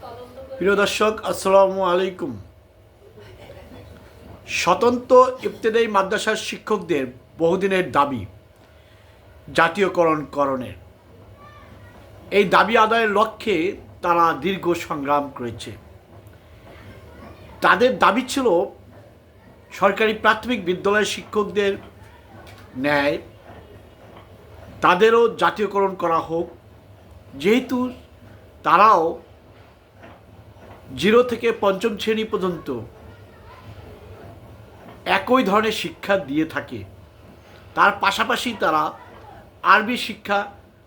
প্রিয় দর্শক, আসসালামু আলাইকুম। স্বতন্ত্র ইবতেদায়ী মাদ্রাসার শিক্ষকদের বহুদিনের দাবি জাতীয়করণ করণের এই দাবি আদায়ের লক্ষ্যে তারা দীর্ঘ সংগ্রাম করেছে। তাদের দাবি ছিল, সরকারি প্রাথমিক বিদ্যালয়ের শিক্ষকদের ন্যায় তাদেরও জাতীয়করণ করা হোক। যেহেতু তারাও জিরো থেকে পঞ্চম শ্রেণি পর্যন্ত একই ধরনের শিক্ষা দিয়ে থাকে। তার পাশাপাশি তারা আরবি শিক্ষা,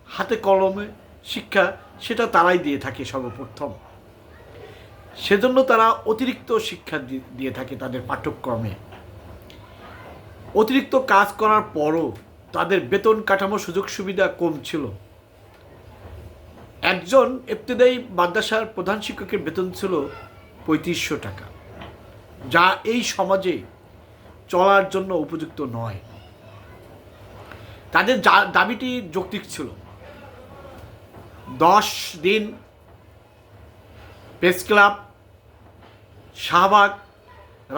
হাতে কলমে শিক্ষা, সেটা তারাই দিয়ে থাকে সর্বপ্রথম। সেজন্য তারা অতিরিক্ত শিক্ষা দিয়ে থাকে তাদের পাঠ্যক্রমে। অতিরিক্ত কাজ করার পরও তাদের বেতন কাঠামো সুযোগ সুবিধা কম ছিল। একজন ইবতেদায়ী মাদ্রাসার প্রধান শিক্ষকের বেতন ছিল পঁয়ত্রিশশো টাকা, যা এই সমাজে চলার জন্য উপযুক্ত নয়। তাদের দাবিটি যৌক্তিক ছিল। দশ দিন প্রেস ক্লাব শাহবাগ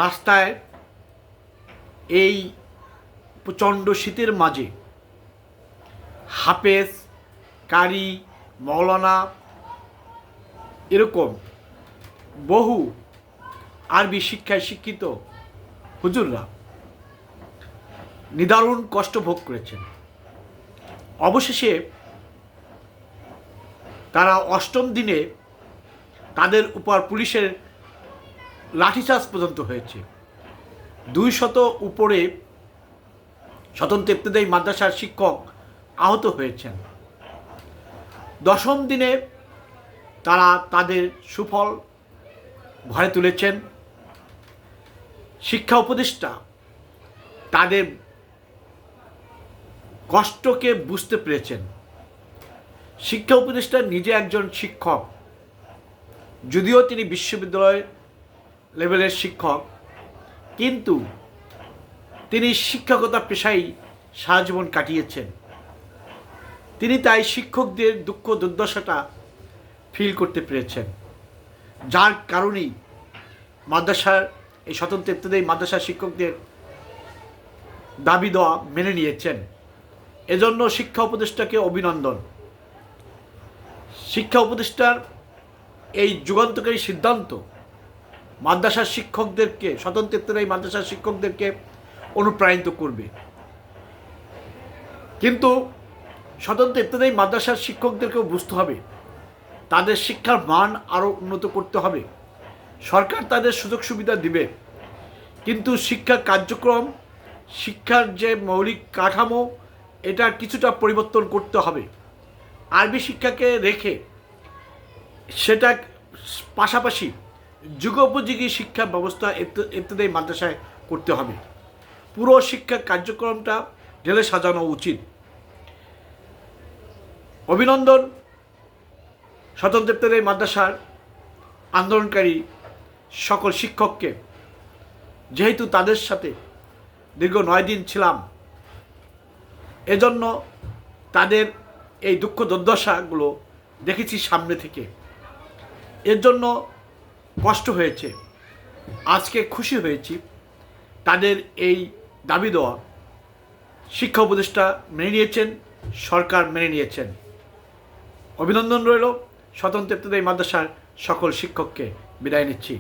রাস্তায় এই প্রচণ্ড শীতের মাঝে হাফেজ, কারি মৌলানা এরকম বহু আরবি শিক্ষায় শিক্ষিত হুজুররা নিদারুণ কষ্ট ভোগ করেছেন। অবশেষে তারা অষ্টম দিনে তাদের উপর পুলিশের লাঠিচার্জ পর্যন্ত হয়েছে। দুই শত উপরে স্বতন্ত্র ইবতদায়ী মাদ্রাসার শিক্ষক আহত হয়েছেন। দশম দিনে তারা তাদের সুফল ঘরে তুলেছেন। শিক্ষা উপদেষ্টা তাদের কষ্টকে বুঝতে পেরেছেন। শিক্ষা উপদেষ্টা নিজে একজন শিক্ষক, যদিও তিনি বিশ্ববিদ্যালয় লেভেলের শিক্ষক, কিন্তু তিনি শিক্ষকতা পেশায় সারা জীবন কাটিয়েছেন। তিনি তাই শিক্ষকদের দুঃখ দুর্দশাটা ফিল করতে পেরেছেন। যার কারণেই মাদ্রাসার এই স্বতন্ত্র ইবতদায়ী মাদ্রাসার শিক্ষকদের দাবি দেওয়া মেনে নিয়েছেন। এজন্য শিক্ষা উপদেষ্টাকে অভিনন্দন। শিক্ষা উপদেষ্টার এই যুগান্তকারী সিদ্ধান্ত মাদ্রাসার শিক্ষকদেরকে, স্বতন্ত্র ইবতদায়ী মাদ্রাসার শিক্ষকদেরকে অনুপ্রাণিত করবে। কিন্তু স্বতন্ত্র ইত্যাদি মাদ্রাসার শিক্ষকদেরকেও বুঝতে হবে। তাদের শিক্ষার মান আরও উন্নত করতে হবে। সরকার তাদের সুযোগ সুবিধা দিবে। কিন্তু শিক্ষা কার্যক্রম, শিক্ষার যে মৌলিক কাঠামো এটা কিছুটা পরিবর্তন করতে হবে। আরবি শিক্ষাকে রেখে সেটা পাশাপাশি যুগোপযোগী শিক্ষা ব্যবস্থা ইত্যাদি মাদ্রাসায় করতে হবে। পুরো শিক্ষা কার্যক্রমটা ঢেলে সাজানো উচিত। অভিনন্দন। স্বতন্ত্র এই মাদ্রাসার আন্দোলনকারী সকল শিক্ষককে। যেহেতু তাদের সাথে দীর্ঘ নয় দিন ছিলাম, এজন্য তাদের এই দুঃখ দুর্দশাগুলো দেখেছি সামনে থেকে। এর জন্য কষ্ট হয়েছে, আজকে খুশি হয়েছি। তাদের এই দাবি দেওয়া শিক্ষা উপদেষ্টা মেনে নিয়েছেন, সরকার মেনে নিয়েছেন। অভিনন্দন রইল। স্বতন্ত্র এই মাদ্রাসার সকল শিক্ষককে বিদায় নিচ্ছি।